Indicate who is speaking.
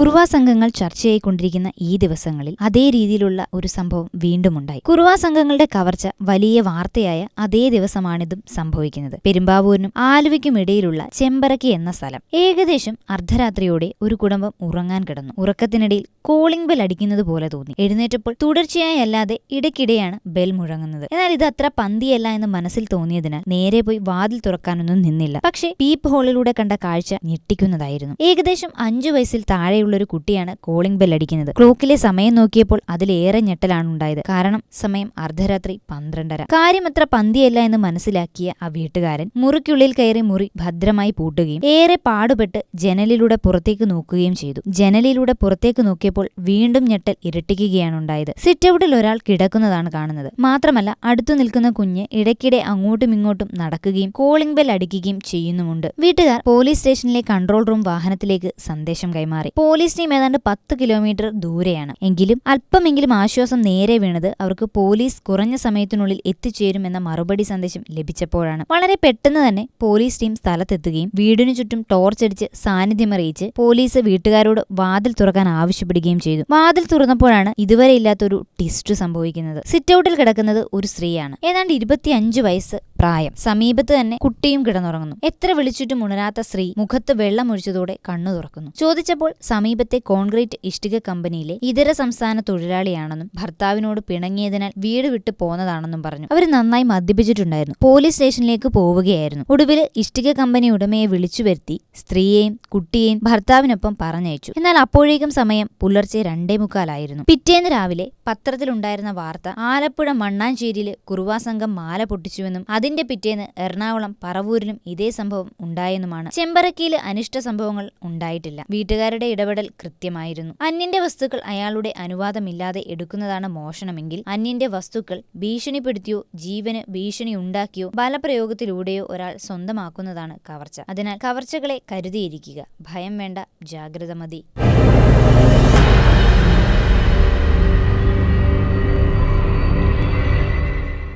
Speaker 1: കുറുവാ സംഘങ്ങൾ ചർച്ചയായിക്കൊണ്ടിരിക്കുന്ന ഈ ദിവസങ്ങളിൽ അതേ രീതിയിലുള്ള ഒരു സംഭവം വീണ്ടും ഉണ്ടായി കുറുവാ സംഘങ്ങളുടെ കവർച്ച വലിയ വാർത്തയായ അതേ ദിവസമാണിതും സംഭവിക്കുന്നത്. പെരുമ്പാവൂരിനും ആലുവയ്ക്കും ഇടയിലുള്ള ചെമ്പറക്കി എന്ന സ്ഥലം ഏകദേശം അർദ്ധരാത്രിയോടെ ഒരു കുടുംബം ഉറങ്ങാൻ കിടന്നു. ഉറക്കത്തിനിടയിൽ കോളിംഗ് ബെൽ അടിക്കുന്നത് പോലെ തോന്നി. എഴുന്നേറ്റപ്പോൾ തുടർച്ചയായി അല്ലാതെ ഇടയ്ക്കിടെയാണ് ബെൽ മുഴങ്ങുന്നത്. എന്നാൽ ഇത് അത്ര പന്തിയല്ല എന്ന് മനസ്സിൽ തോന്നിയതിനാൽ നേരെ പോയി വാതിൽ തുറക്കാനൊന്നും നിന്നില്ല. പക്ഷേ പീപ്പ് ഹോളിലൂടെ കണ്ട കാഴ്ച ഞെട്ടിക്കുന്നതായിരുന്നു. ഏകദേശം അഞ്ചു വയസ്സിൽ താഴെയുള്ള ഒരു കുട്ടിയാണ് കോളിംഗ് ബെൽ അടിക്കുന്നത്. ക്ലോക്കിലെ സമയം നോക്കിയപ്പോൾ അതിലേറെ ഞെട്ടലാണ് ഉണ്ടായത്. കാരണം സമയം അർദ്ധരാത്രി പന്ത്രണ്ടര. കാര്യം അത്ര പന്തിയല്ല എന്ന് മനസ്സിലാക്കിയ ആ വീട്ടുകാരൻ മുറിക്കുള്ളിൽ കയറി മുറി ഭദ്രമായി പൂട്ടുകയും ഏറെ പാടുപെട്ട് ജനലിലൂടെ പുറത്തേക്ക് നോക്കുകയും ചെയ്തു. ജനലിലൂടെ പുറത്തേക്ക് നോക്കിയപ്പോൾ വീണ്ടും ഞെട്ടൽ ഇരട്ടിക്കുകയാണ് ഉണ്ടായത്. സിറ്റൌട്ടിൽ ഒരാൾ കിടക്കുന്നതാണ് കാണുന്നത്. മാത്രമല്ല അടുത്തു നിൽക്കുന്ന കുഞ്ഞ് ഇടയ്ക്കിടെ അങ്ങോട്ടും ഇങ്ങോട്ടും നടക്കുകയും കോളിംഗ് ബെൽ അടിക്കുകയും ചെയ്യുന്നുമുണ്ട്. വീട്ടുകാർ പോലീസ് സ്റ്റേഷനിലെ കൺട്രോൾ റൂം വാഹനത്തിലേക്ക് സന്ദേശം കൈമാറി. പോലീസ് ടീം ഏതാണ്ട് പത്ത് കിലോമീറ്റർ ദൂരെയാണ്. എങ്കിലും അല്പമെങ്കിലും ആശ്വാസം നേരെ വീണത് അവർക്ക് പോലീസ് കുറഞ്ഞ സമയത്തിനുള്ളിൽ എത്തിച്ചേരും എന്ന മറുപടി സന്ദേശം ലഭിച്ചപ്പോഴാണ്. വളരെ പെട്ടെന്ന് തന്നെ പോലീസ് ടീം സ്ഥലത്തെത്തുകയും വീടിനു ചുറ്റും ടോർച്ചടിച്ച് സാന്നിധ്യമറിയിച്ച് പോലീസ് വീട്ടുകാരോട് വാതിൽ തുറക്കാൻ ആവശ്യപ്പെടുകയും ചെയ്തു. വാതിൽ തുറന്നപ്പോഴാണ് ഇതുവരെ ഇല്ലാത്തൊരു ടിസ്റ്റ് സംഭവിക്കുന്നത്. സിറ്റൗട്ടിൽ കിടക്കുന്നത് ഒരു സ്ത്രീയാണ്. ഏതാണ്ട് ഇരുപത്തിയഞ്ച് വയസ്സ് പ്രായം. സമീപത്ത് തന്നെ കുട്ടിയും കിടന്നുറങ്ങുന്നു. എത്ര വിളിച്ചിട്ടും ഉണരാത്ത സ്ത്രീ മുഖത്ത് വെള്ളമൊഴിച്ചതോടെ കണ്ണു തുറക്കുന്നു. ചോദിച്ചപ്പോൾ സമീപത്തെ കോൺക്രീറ്റ് ഇഷ്ടിക കമ്പനിയിലെ ഇതര സംസ്ഥാന തൊഴിലാളിയാണെന്നും ഭർത്താവിനോട് പിണങ്ങിയതിനാൽ വീട് വിട്ടു പോന്നതാണെന്നും പറഞ്ഞു. അവർ നന്നായി മദ്യപിച്ചിട്ടുണ്ടായിരുന്നു. പോലീസ് സ്റ്റേഷനിലേക്ക് പോവുകയായിരുന്നു. ഒടുവിൽ ഇഷ്ടിക കമ്പനി ഉടമയെ വിളിച്ചു വരുത്തി സ്ത്രീയെയും കുട്ടിയെയും ഭർത്താവിനൊപ്പം പറഞ്ഞയച്ചു. എന്നാൽ അപ്പോഴേക്കും സമയം പുലർച്ചെ രണ്ടേ മുക്കാലായിരുന്നു. പിറ്റേന്ന് രാവിലെ പത്രത്തിലുണ്ടായിരുന്ന വാർത്ത ആലപ്പുഴ മണ്ണാഞ്ചേരിയിൽ കുറുവാ സംഘം മാല പൊട്ടിച്ചുവെന്നും അതിന്റെ പിറ്റേന്ന് എറണാകുളം പറവൂരിലും ഇതേ സംഭവം ഉണ്ടായെന്നുമാണ്. ചെമ്പറക്കിയിൽ അനിഷ്ട സംഭവങ്ങൾ ഉണ്ടായിട്ടില്ല. വീട്ടുകാരുടെ ഇടപെടൽ കൃത്യമായിരുന്നു. അന്യന്റെ വസ്തുക്കൾ അയാളുടെ അനുവാദമില്ലാതെ എടുക്കുന്നതാണ് മോഷണമെങ്കിൽ അന്യന്റെ വസ്തുക്കൾ ഭീഷണിപ്പെടുത്തിയോ ജീവന് ഭീഷണി ഉണ്ടാക്കിയോ ബലപ്രയോഗത്തിലൂടെയോ ഒരാൾ സ്വന്തമാക്കുന്നതാണ് കവർച്ച. അതിനാൽ കവർച്ചകളെ കരുതിയിരിക്കുക. ഭയം വേണ്ട ജാഗ്രത മതി.